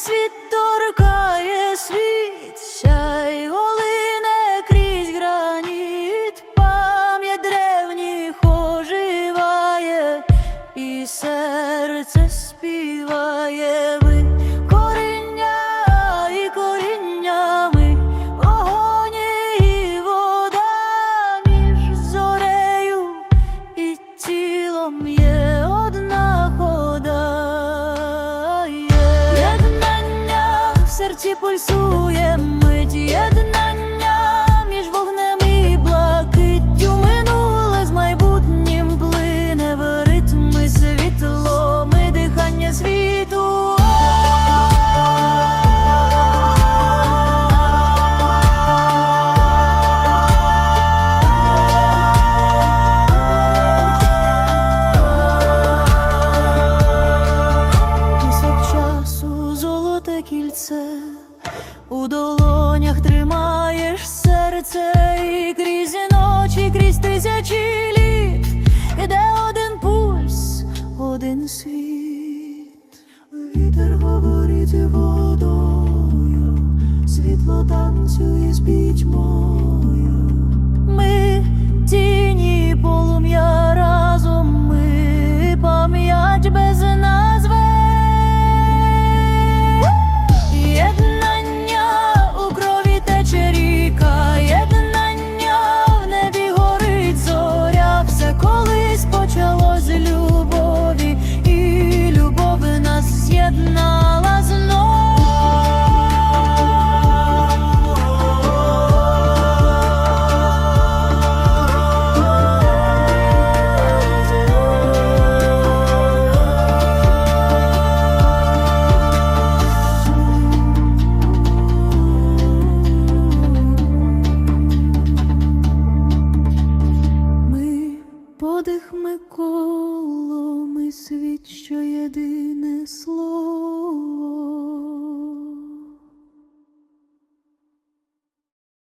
світ торкає світ сяйво. пульсує мить єднання. у долонях тримаєш серце і крізь ночі, крізь тисячі літ, іде один пульс, один світ, вітер говорить водою, світло танцює з пітьмою. подих Миколу, ми світ, що єдине слово.